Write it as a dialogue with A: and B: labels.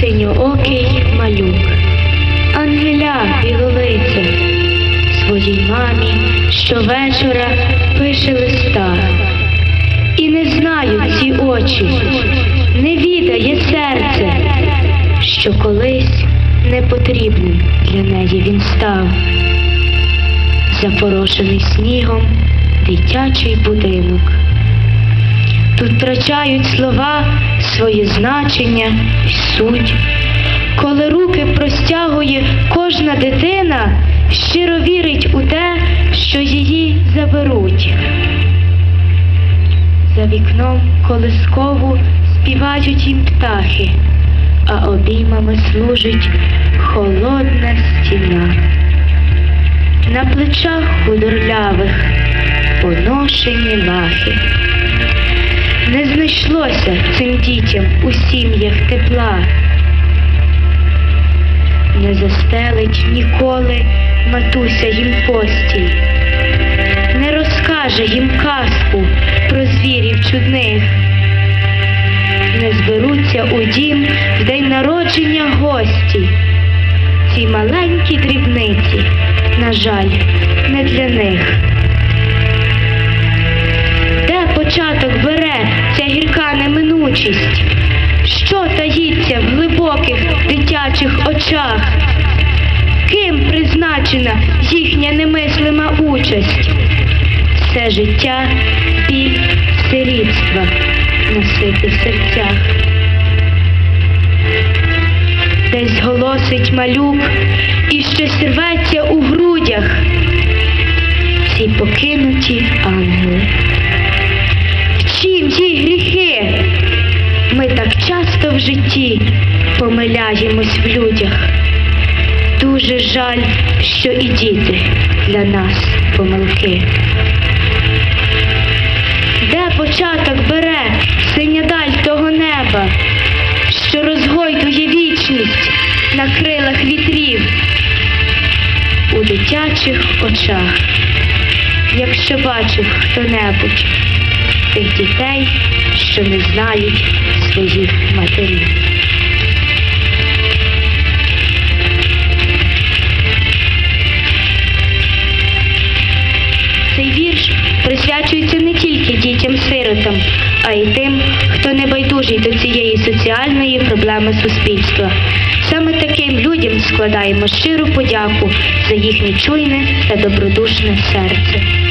A: синьоокий малюк, Ангеля білолиця, своїй мамі щовечора пише листа. І не знають ці очі, не відає серце, що колись непотрібним для неї він став. Запорошений снігом дитячий будинок. Тут втрачають слова своє значення й суть. Коли руки простягує кожна дитина, щиро вірить у те, що її заберуть. За вікном колискову співають їм птахи, а обіймами служить холодна стіна. На плечах худорлявих поношені лахи. Не знайшлося цим дітям у сім'ях тепла, не застелить ніколи матуся їм постіль, не розкаже їм казку про звірів чудних, не зберуться у дім в день народження гості. Ці маленькі дрібниці, на жаль, не для них. В глибоких дитячих очах? Ким призначена їхня немислима участь? Все життя біль сирітства носити в серцях. Десь голосить малюк і щось рветься у грудях. Ці покинуті ангели. В чим їх гріхи? Ми так часто в житті помиляємось в людях. Дуже жаль, що і діти для нас помилки. Де початок бере синя даль того неба, що розгойдує вічність на крилах вітрів у дитячих очах, якщо бачив хто-небудь тих дітей, що не знають своїх матерів. Присвячується не тільки дітям-сиротам, а й тим, хто не байдужий до цієї соціальної проблеми суспільства. Саме таким людям складаємо щиру подяку за їхнє чуйне та добродушне серце.